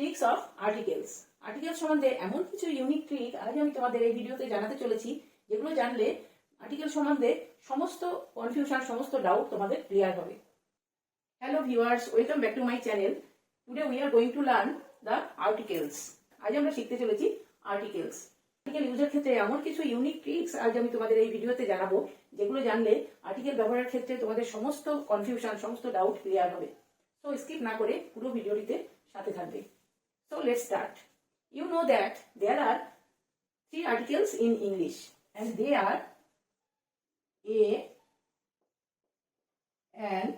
Tricks of articles article সম্বন্ধে এমন কিছু ইউনিক ট্রিক আজ আমি তোমাদের এই ভিডিওতে জানাতে চলেছি, যেগুলো জানলে আর্টিকেল সম্বন্ধে সমস্ত কনফিউশন সমস্ত ডাউট তোমাদের ক্লিয়ার হবে। Hello viewers welcome back to my channel today we are going to learn the articles আজ আমরা শিখতে চলেছি আর্টিকেলস আর্টিকেল ইউজের ক্ষেত্রে এমন কিছু ইউনিক ট্রিক্স আজ আমি তোমাদের এই ভিডিওতে জানাব, যেগুলো জানলে আর্টিকেল ব্যবহারের ক্ষেত্রে তোমাদের সমস্ত কনফিউশন সমস্ত ডাউট ক্লিয়ার হবে। তো স্কিপ না করে পুরো ভিডিওটিতে সাথে থাকবে। So let's start. You know that there are three articles in English and they are a, an,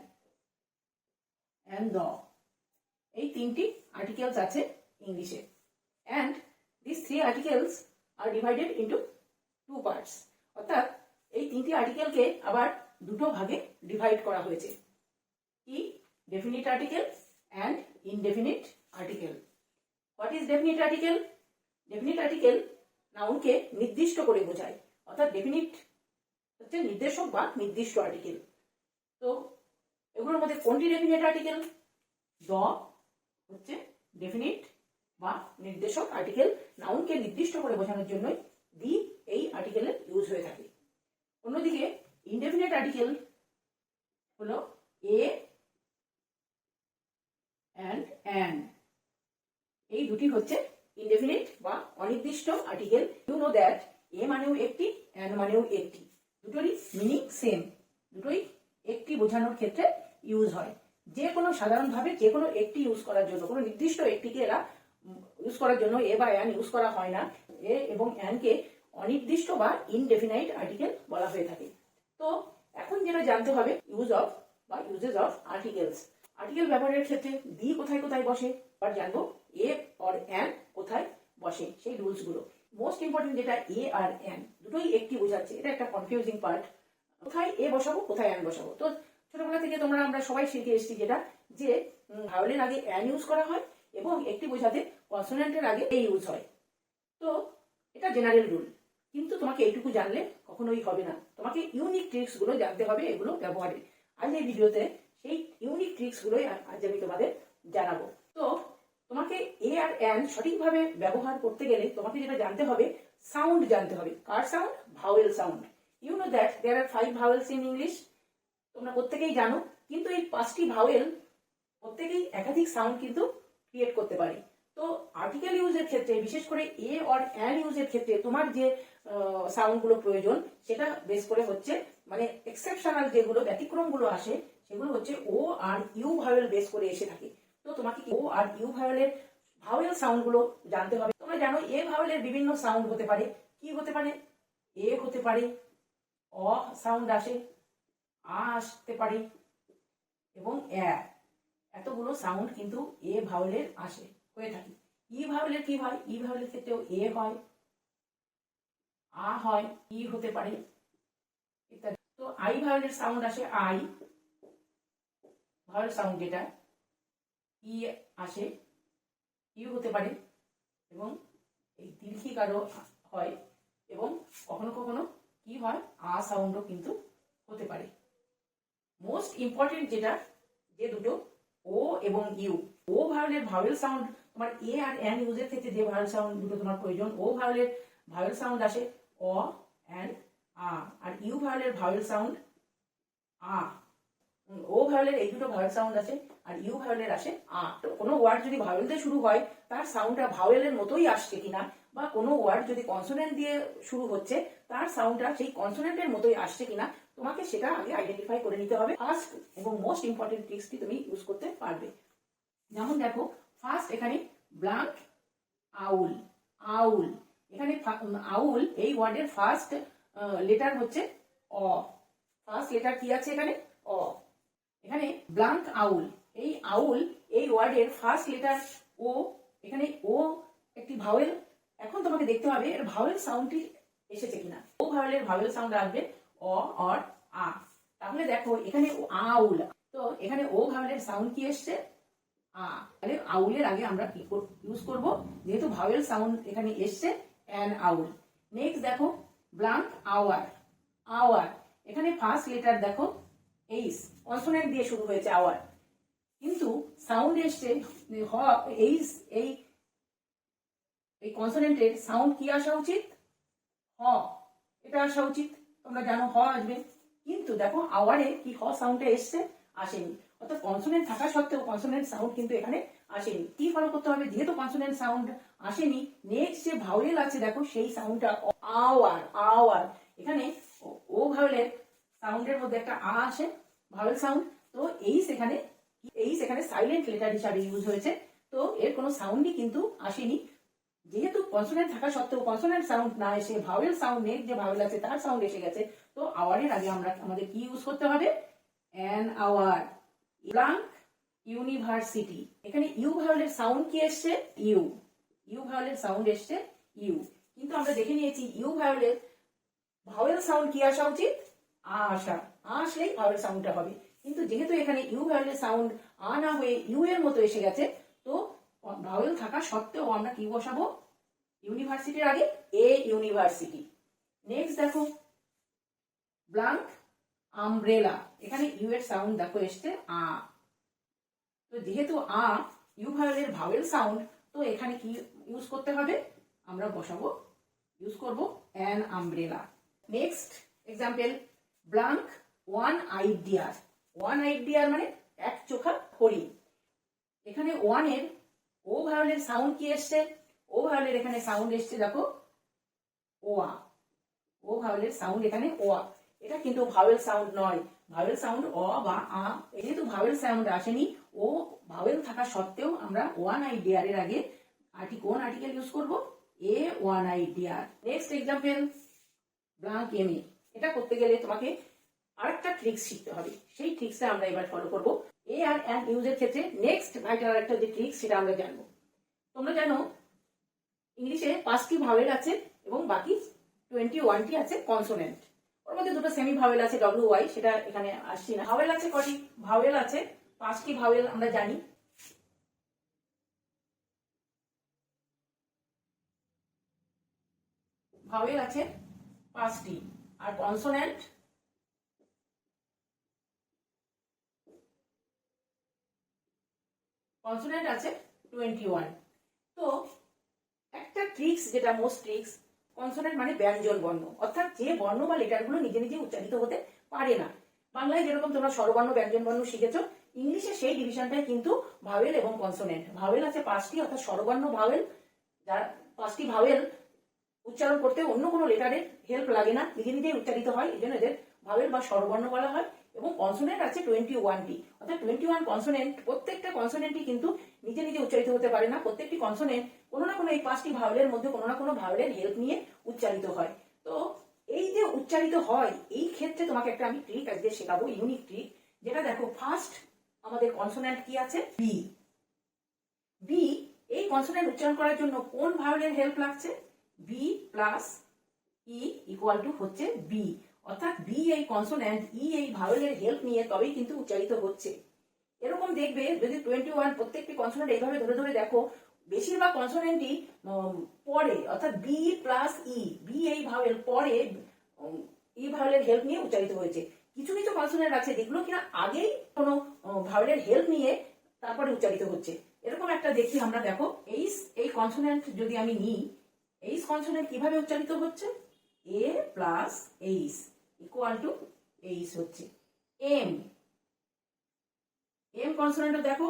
and the. এই তিনটি আর্টিকেলস আছে ইংলিশে and this three articles are divided into two parts অর্থাৎ এই তিনটি আর্টিকেলকে আবার দুটো ভাগে ডিভাইড করা হয়েছে কি definite article and indefinite article what is definite article definite article নাউনকে নির্দিষ্ট করে বোঝায়। অর্থাৎ ডেফিনিট হচ্ছে নির্দেশক বা নির্দিষ্ট আর্টিকেল তো এগুলোর মধ্যে কোনটি ডেফিনিট আর্টিকেল দ হচ্ছে ডেফিনিট বা নির্দেশক আর্টিকেল নাউনকে নির্দিষ্ট করে বোঝানোর জন্যই দি এই আর্টিকেলের ইউজ হয়ে থাকে। অন্যদিকে ইনডেফিনিট আর্টিকেল হলো এ অ্যান্ড অ্যান্ড এই দুটি হচ্ছে ইনডেফিনিট বা অনির্দিষ্ট article you know that a মানেও একটি অ্যান্ড মানেও একটি। দুটোরই মিনিং সেম দুটোই একটি বোঝানোর ক্ষেত্রে ইউজ হয়। যে কোনো সাধারণভাবে যে কোনো একটি ইউজ করার জন্য, কোনো নির্দিষ্ট একটিকে এরা ইউজ করার জন্য এ বা অ্যান ইউজ করা হয় না। এ এবং অ্যানকে অনির্দিষ্ট বা ইনডেফিনাইট আর্টিকেল বলা হয়ে থাকে। তো এখন যেটা জানতে হবে ইউজ অফ বা ইউজেস অফ আর্টিকেলস আর্টিকেল ব্যবহারের ক্ষেত্রে দি কোথায় কোথায় বসে আর জানব এ অর অ্যান কোথায় বসে? সেই রুলসগুলো। মোস্ট ইম্পর্টেন্ট যেটা এ আর অ্যান দুটোই একটি বোঝাচ্ছে। এটা একটা কনফিউজিং পার্ট কোথায় এ বসাবো, কোথায় অ্যান বসাবো? তো ছোটবেলা থেকে তোমরা, আমরা সবাই শিখে এসেছি যেটা, যে ভায়োলের আগে অ্যান ইউজ করা হয় এবং একটি বোঝাতে কনসোনেন্টের আগে এ ইউজ হয়। তো এটা জেনারেল রুল কিন্তু তোমাকে এইটুকু জানলে কখনোই হবে না। তোমাকে ইউনিক ট্রিক্সগুলো জানতে হবে, এগুলো ব্যবহারে। আজ এই ভিডিওতে সেই ইউনিক ট্রিক্স গুলোই আজ আমি তোমাদের জানাব। তো তোমাকে এ আর অ্যান সঠিকভাবে ব্যবহার করতে গেলে তোমাকে যেটা জানতে হবে সাউন্ড জানতে হবে। কার sound vowel sound you know that there are five vowels in English তোমরা প্রত্যেকেই জানো, কিন্তু এই পাঁচটি ভাওয়েল প্রত্যেকেই একাধিক সাউন্ড কিন্তু ক্রিয়েট করতে পারে। তো আর্টিকেল ইউজের ক্ষেত্রে, বিশেষ করে এ অর অ্যান ইউজের ক্ষেত্রে তোমার যে সাউন্ডগুলো প্রয়োজন, সেটা বেস করে হচ্ছে মানে এক্সেপশনাল যেগুলো, ব্যতিক্রমগুলো আসে, সেগুলো হচ্ছে ও আর ইউ ভাওয়েল বেস করে এসে থাকে। তো তোমাকে ও আর ইউ ভাওয়েলের ভাওয়েল সাউন্ডগুলো জানতে হবে। তোমরা জানো এ ভাওয়েলের বিভিন্ন সাউন্ড হতে পারে। কি হতে পারে? এ হতে পারে, অ সাউন্ড আসে, আ আসতে পারে এবং এ। এতগুলো সাউন্ড কিন্তু এ ভাওয়েলের আসে, হয়ে থাকে। ই ভাওয়েলের কি হয়? ই ভাওয়েলের ক্ষেত্রেও এ হয়, আ হয়, ই হতে পারে ইত্যাদি। তো আই ভাওয়েলের সাউন্ড আসে, আই ভাওয়েল সাউন্ড যেটা ই আসে, ইউ হতে পারে এবং এই দীর্ঘি কারও হয় এবং কখনো কখনো কি হয়, আ সাউন্ডও কিন্তু হতে পারে। মোস্ট ইম্পর্টেন্ট যেটা, যে দুটো ও এবং ইউ। ও ভাওয়েলের ভাওয়েল সাউন্ড, তোমার এ আর এন ইউজের ক্ষেত্রে যে ভাওয়েল সাউন্ড দুটো তোমার প্রয়োজন, ও ভাওয়েলের ভাওয়েল সাউন্ড আসে অ অ্যান্ড আ। আর ইউ ভাওয়েলের ভাওয়েল সাউন্ড, আ। ও ভাওয়েলের এই দুটো ভাওয়েল সাউন্ড আছে আর ইউ ভাওয়েলের আসে আ। কোনো ওয়ার্ড যদি ভাওয়েল দিয়ে শুরু হয়, তার সাউন্ডটা ভাওয়েলের মতোই আসছে কিনা বা কোনো ওয়ার্ড যদি কনসোনেন্ট দিয়ে শুরু হচ্ছে, তার সাউন্ডটা সেই কনসোনেন্টের মতোই আসছে কিনা, তোমাকে সেটা আগে আইডেন্টিফাই করে নিতে হবে। ফার্স্ট এবং মোস্ট ইম্পর্টেন্ট ট্রিক্সটি তুমি ইউজ করতে পারবে। যেমন দেখো ফার্স্ট এখানে ব্লাঙ্ক আউল আউল। এখানে আউল এই ওয়ার্ডের ফার্স্ট লেটার হচ্ছে অ। ফার্স্ট লেটার কি আছে এখানে? অ। এখানে ব্লাঙ্ক আউল। এই আউল, এই ওয়ার্ডের ফার্স্ট লেটার ও এখানে ও একটি ভাওয়েল এখন তোমাকে দেখতে হবে এর ভাওয়েল সাউন্ডটি এসেছে কিনা। ও ভাওয়েলের ভাওয়েল সাউন্ড আসবে অ, অর, আ। তাহলে দেখো, এখানে আউল। তো এখানে ও ভাওয়েলের সাউন্ড কি এসছে? আ। তাহলে আউলের আগে আমরা কি ইউজ করব? যেহেতু ভাওয়েল সাউন্ড এখানে এসছে অ্যান আউল নেক্সট দেখো ব্লাঙ্ক আওয়ার আওয়ার এখানে ফার্স্ট লেটার দেখো এইস কনসোনেন্ট দিয়ে শুরু হয়েছে আওয়ার কিন্তু সাউন্ড এসছে হ, এই এই এই কনসোনেন্টের সাউন্ড কি আসা উচিত? হ, এটা আসা উচিত। তোমরা জানো, হ আসবে। কিন্তু দেখো, আওয়ারে কি হ সাউন্ডটা এসছে? আসেনি। অর্থাৎ কনসোনেন্ট থাকা সত্ত্বেও কনসোনেন্ট সাউন্ড কিন্তু এখানে আসেনি। কি ফলো করতে হবে? যেহেতু কনসোনেন্ট সাউন্ড আসেনি নেক্সট যে ভাওয়েল আছে, দেখো, সেই সাউন্ডটা আওয়ার আওয়ার। এখানে ও- ভাওয়েলের সাউন্ডের মধ্যে একটা আ আসে ভাওয়েল সাউন্ড তো এই সেখানে এই সেখানে সাইলেন্ট লেটার হিসাবে ইউজ হয়েছে, তো এর কোনো সাউন্ডই কিন্তু আসেনি। যেহেতু কনসোনেন্ট থাকা সত্ত্বেও কনসোনেন্ট সাউন্ড না এসে ভাওয়েল সাউন্ড নেই, যে ভাওয়েল আছে তার সাউন্ড এসে গেছে। তো আওয়ারের আগে আমরা আমাদের কি ইউজ করতে হবে? অ্যান আওয়ার ব্লাঙ্ক ইউনিভার্সিটি এখানে ইউ ভাওয়েলের সাউন্ড কি এসছে? ইউ ইউ ভাওয়েলের সাউন্ড এসছে ইউ কিন্তু আমরা দেখে নিয়েছি ইউ ভাওয়েলের ভাওয়েল সাউন্ড কি আসা উচিত? আ আসা। আসলেই ভাওয়েল সাউন্ডটা হবে। কিন্তু যেহেতু এখানে ইউ ভাওয়েলের সাউন্ড আ না হয়ে ইউ এর মতো এসে গেছে, তো ভাওয়েল থাকা সত্ত্বেও আমরা কি বসাবো? ইউনিভার্সিটির আগে এ ইউনিভার্সিটি নেক্সট দেখো ব্লাঙ্ক আমব্রেলা এখানে ইউ এর সাউন্ড দেখো এসছে, আ। তো যেহেতু আ ইউ ভাওয়েলের ভাওয়েল সাউন্ড তো এখানে কি ইউজ করতে হবে? আমরা বসাবো ইউজ করব an umbrella next example blank one eyed deer one eyed deer মানে এক চোখা হরিণ এখানে ওয়ানের ও ভায়োলের সাউন্ড কি এসছে? ও ভায়োলের এখানে সাউন্ড এসছে, দেখো। ওয়া ও ভায়োলের সাউন্ড এখানে ওয়া এটা কিন্তু ভাওয়েল সাউন্ড নয়। ভাওয়েল সাউন্ড অ বা আ যেহেতু ভাওয়েল সাউন্ড আসেনি ও ভাওয়েল থাকা সত্ত্বেও আমরা ওয়ান আই ডিয়ার এর আগে আর্টি কোন আর্টিকেল ইউজ করব? A one eye deer next example blank M এটা করতে গেলে তোমাকে আরেকটা ট্রিক্স শিখতে হবে। সেই ট্রিক্সটা আমরা এবার ফলো করব। এ আর অ্যান্ড ইউজের ক্ষেত্রে নেক্সট ভাইটার আরেকটা যে ট্রিক্স সেটা আমরা জানব। তোমরা জানো, ইংলিশে পাঁচটি ভাওয়েল আছে এবং বাকি টোয়েন্টি ওয়ানটি আছে কনসোনেন্ট ওর মধ্যে দুটো সেমি ভাওয়েল আছে ডব্লিউ ওয়াই সেটা এখানে আসছি না। ভাওয়েল আছে কটি? ভাওয়েল আছে। পাঁচটি ভাওয়েল আমরা জানি। ভাওয়েল আছে পাঁচটি। আর কনসোনেন্ট কনসোনেন্ট আছে টোয়েন্টি ওয়ান তো একটা ট্রিক্স যেটা মোস্ট ট্রিক্স কনসোনেন্ট মানে ব্যঞ্জন বর্ণ। অর্থাৎ যে বর্ণ বা লেটারগুলো নিজে নিজে উচ্চারিত হতে পারে না। বাংলায় যেরকম তোমরা স্বরবর্ণ, ব্যঞ্জন বর্ণ শিখেছো, ইংলিশে সেই ডিভিশনটাই কিন্তু ভাওয়েল এবং কনসোনেন্ট ভাওয়েল আছে পাঁচটি, অর্থাৎ স্বরবর্ণ ভাওয়েল যার পাঁচটি ভাওয়েল উচ্চারণ করতে অন্য কোনো লেটারের হেল্প লাগে না। নিজে নিজেই উচ্চারিত হয় এই জন্য এদের ভাওয়েল বা স্বরবর্ণ বলা হয়। এবং কনসোনেন্ট আছে টোয়েন্টি ওয়ানটি অর্থাৎ টোয়েন্টি ওয়ান কনসোনেন্ট প্রত্যেকটা কনসোনেন্টই কিন্তু নিজে নিজে উচ্চারিত হতে পারে না। প্রত্যেকটি কনসোনেন্ট কোনো না কোনো এই পাঁচটি ভাওয়েলের মধ্যে কোনো না কোনো ভাওয়েলের হেল্প নিয়ে উচ্চারিত হয়। তো এই যে উচ্চারিত হয়, এই ক্ষেত্রে তোমাকে একটা আমি ট্রিক আজকে শেখাবো ইউনিক ট্রিক যেটা দেখো ফার্স্ট আমাদের কনসোনেন্ট কি আছে? বি বি এই কনসোনেন্ট উচ্চারণ করার জন্য কোন ভাওয়েলের হেল্প লাগছে? B plus E equal to হচ্ছে বি অর্থাৎ বি এই কনসোনেন্ট ই এই ভাওয়েলের হেল্প নিয়ে তবেই কিন্তু উচ্চারিত হচ্ছে। এরকম দেখবে যদি টোয়েন্টি ওয়ান প্রত্যেকটি কনসোনেন্ট এইভাবে ধরে ধরে দেখো, বেশিরভাগ কনসোনেন্টই পরে, অর্থাৎ বি প্লাস ই বি এই ভাওয়েল পরে ই ভাওয়েলের হেল্প নিয়ে উচ্চারিত হয়েছে। কিছু কিছু কনসোনেন্ট আছে, যেগুলো কিনা আগেই কোনো ভাওয়েলের হেল্প নিয়ে তারপরে উচ্চারিত হচ্ছে। এরকম একটা দেখি আমরা, দেখো এইস এই কনসোনেন্ট যদি আমি নিই এইস কনসোনেন্ট কীভাবে উচ্চারিত হচ্ছে? A plus H equal to H হচ্ছে এম এম কনসোনেন্ট দেখো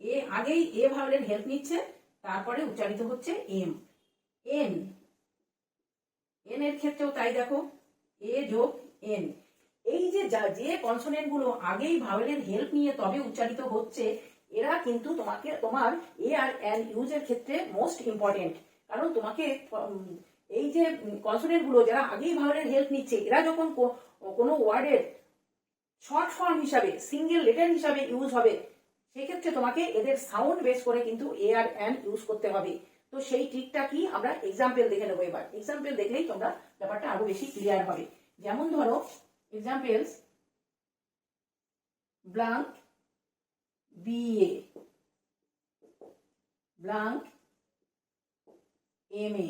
এ আগেই এ ভাওয়েলের হেল্প নিচ্ছে, তারপরে উচ্চারিত হচ্ছে এম এন এন এর ক্ষেত্রেও তাই দেখো এ যোগ এন এই যে যা কনসোনেন্টগুলো আগেই ভাওয়েলের হেল্প নিয়ে তবে উচ্চারিত হচ্ছে, এরা কিন্তু তোমাকে, তোমার এ আর এন ইউজের ক্ষেত্রে মোস্ট ইম্পর্টেন্ট কারণ তোমাকে এই যে কনসোনেন্টগুলো যারা আগেই ভাওয়েলের হেল্প নিচ্ছে, এরা যখন কোনো ওয়ার্ডের শর্ট ফর্ম হিসাবে সিঙ্গেল লেটার হিসাবে ইউজ হবে, সেক্ষেত্রে তোমাকে এদের সাউন্ড বেস করে কিন্তু এ আর এন ইউজ করতে হবে। তো সেই ট্রিকটা কি? আমরা এক্সাম্পল দেখে নেব এবার। এক্সাম্পল দেখলেই তোমরা ব্যাপারটা আরও বেশি ক্লিয়ার হবে। যেমন ধরো examples blank BA blank M A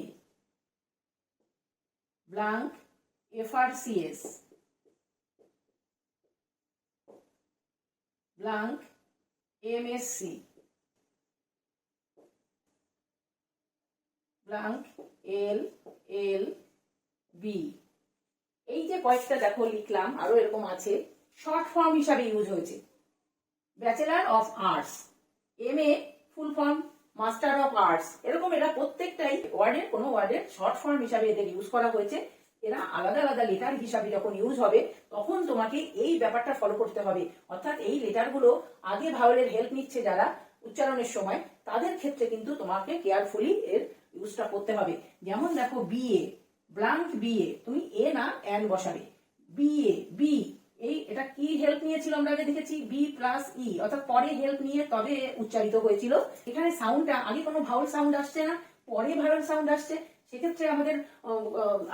blank FRCS blank MSc blank L L B এই যে কয়েকটা দেখো লিখলাম, আরও এরকম আছে শর্ট ফর্ম হিসাবে ইউজ হয়েছে। Bachelor of arts M A full form master of arts এরকম এরা প্রত্যেকটাই ওয়ার্ডের কোনো ওয়ার্ডের শর্ট ফর্ম হিসাবে এদের ইউজ করা হয়েছে। এরা আলাদা আলাদা লেটার হিসাবে যখন ইউজ হবে, তখন তোমাকে এই ব্যাপারটা ফলো করতে হবে। অর্থাৎ এই লেটারগুলো আগে ভাওয়েলের হেল্প নিচ্ছে যারা উচ্চারণের সময়, তাদের ক্ষেত্রে কিন্তু তোমাকে কেয়ারফুলি এর ইউজটা করতে হবে। যেমন দেখো বিএ ব্লাঙ্ক বিএ তুমি এ না অ্যান বসাবে। বিএ বি এই, এটা কি হেল্প নিয়েছিল আমরা আগে দেখেছি? বি প্লাস ই অর্থাৎ পরে হেল্প নিয়ে তবে উচ্চারিত হয়েছিল। এখানে সাউন্ডটা আগে কোনো ভাউল সাউন্ড আসছে না, পরে ভাওয়েল সাউন্ড আসছে। সেক্ষেত্রে আমাদের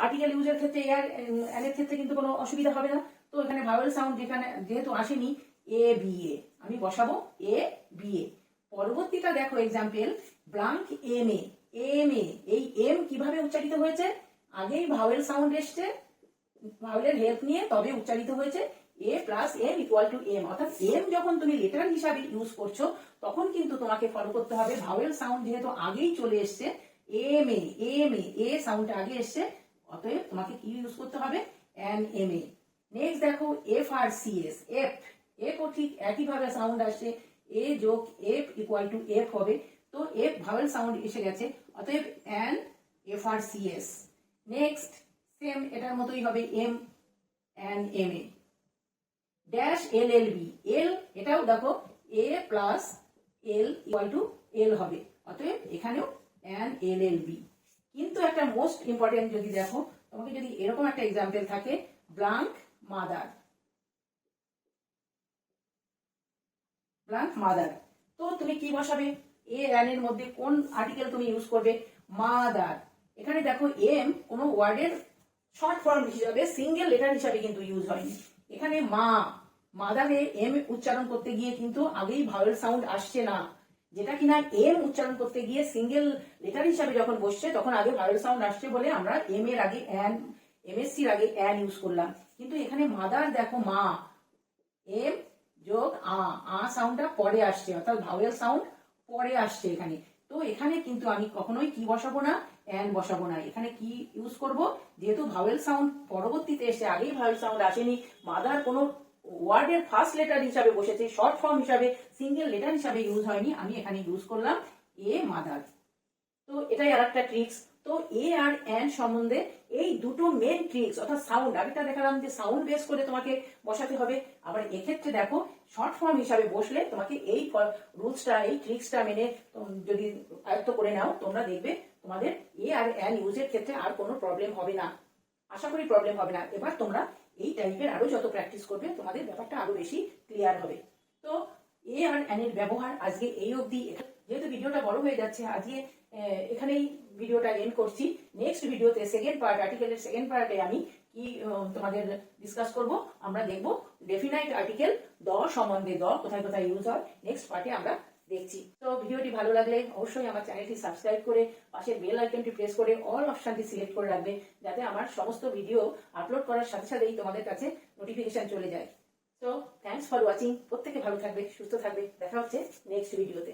আর্টিকেল ইউজের ক্ষেত্রে এর এর ক্ষেত্রে কিন্তু কোনো অসুবিধা হবে না। তো এখানে ভাওয়েল সাউন্ড যেখানে, যেহেতু আসেনি এ বি এ আমি বসাবো এ বি এ পরবর্তীটা দেখো example blank M A M A এই এম কীভাবে উচ্চারিত হয়েছে? আগেই ভাওয়েল সাউন্ড এসছে ভাওয়েলের হেল্প নিয়ে তবে উচ্চারিত হয়েছে। A plus M equal to M অর্থাৎ এম যখন তুমি লেটার হিসাবে ইউজ করছ, তখন কিন্তু তোমাকে ফলো করতে হবে। ভাওয়েল সাউন্ড যেহেতু আগেই চলে এসছে এম এ এম এ এ সাউন্ডটা আগে এসছে, অতএব তোমাকে কি ইউজ করতে হবে? এন এম এ নেক্সট দেখো F R C S F এফও ঠিক একইভাবে সাউন্ড আসছে। এ যোগ এফ ইকুয়াল টু এফ হবে। তো এফ ভাওয়েল সাউন্ড এসে গেছে, অতএব an F R C S next same এটার মতোই হবে M an M A dash L L B L এটাও দেখো A plus L equal to L হবে। অতএব এখানেও এন এল এল বি কিন্তু একটা মোস্ট ইম্পর্টেন্ট যদি দেখো, তোমাকে যদি এরকম একটা এক্সাম্পল থাকে ব্লাঙ্ক মাদার ব্লাঙ্ক মাদার তো তুমি কি বসাবে? এ এন এর মধ্যে কোন আর্টিকেল তুমি ইউজ করবে? মাদার এখানে দেখো এম কোনো ওয়ার্ডের শর্ট ফর্ম হিসাবে সিঙ্গেল লেটার হিসাবে কিন্তু ইউজ হয়নি। এখানে মা। মাদারে এম উচ্চারণ করতে গিয়ে কিন্তু আগেই ভাওয়েল সাউন্ড আসছে না। যেটা কিনা এম উচ্চারণ করতে গিয়ে সিঙ্গেল লেটার হিসাবে যখন বসছে, তখন আগে ভাওয়েল সাউন্ড আসছে বলে আমরা এম এর আগে অ্যান এমএসসির আগে অ্যান ইউজ করলাম। কিন্তু এখানে মাদার দেখো মা এম যোগ আ আ সাউন্ডটা পরে আসছে, অর্থাৎ ভাওয়েল সাউন্ড পরে আসছে এখানে। তো এখানে কিন্তু আমি কখনোই কি বসাবো না অ্যান বসাবো না। এখানে কি ইউজ করব? যেহেতু ভাওয়েল সাউন্ড পরবর্তীতে এসে আগেই ভাওয়েল সাউন্ড আসেনি, মাদার কোনো ওয়ার্ডের ফার্স্ট লেটার হিসাবে বসেছে, শর্ট ফর্ম হিসাবে, সিঙ্গেল লেটার হিসাবে ইউজ হয়নি, আমি এখানে ইউজ করলাম এ মাদার তো এটাই আর একটা ট্রিক্স তো এ আর এন সম্বন্ধে এই দুটো মেন ট্রিক্স অর্থাৎ সাউন্ড আগেটা দেখালাম যে সাউন্ড বেস করে তোমাকে বসাতে হবে। আবার এক্ষেত্রে দেখো শর্ট ফর্ম হিসাবে বসলে তোমাকে এই রুলসটা এই ট্রিক্সটা মেনে যদি আয়ত্ত করে নাও, তোমরা দেখবে তোমাদের এ আর এন ইউজের ক্ষেত্রে আর কোনো প্রবলেম হবে না। আশা করি প্রবলেম হবে না। এবার তোমরা এই টাইপের আরও যত প্র্যাকটিস করবে, তোমাদের ব্যাপারটা আরও বেশি ক্লিয়ার হবে। তো এ আর এর ব্যবহার আজকে এই অবধি। যেহেতু ভিডিওটা বড় হয়ে যাচ্ছে, আজকে এখানেই ভিডিওটা এন্ড করছি। নেক্সট ভিডিওতে সেকেন্ড পার্ট আর্টিকেলের সেকেন্ড পার্টে আমি কি তোমাদের ডিসকাস করব, আমরা দেখব ডেফিনাইট আর্টিকেল দ সম্বন্ধে দ কোথায় কোথায় ইউজ হয়। নেক্সট পার্টে আমরা দেখছি। তো ভিডিওটি ভালো লাগলে অবশ্যই আমার চ্যানেলটি সাবস্ক্রাইব করে পাশের বেল আইকনটি প্রেস করে অল অপশনটি সিলেক্ট করে রাখবে, যাতে আমার সমস্ত ভিডিও আপলোড করার সাথে সাথেই তোমাদের কাছে নোটিফিকেশন চলে যায়। তো থ্যাংকস ফর ওয়াচিং প্রত্যেকে ভালো থাকবে, সুস্থ থাকবে, দেখা হচ্ছে নেক্সট ভিডিওতে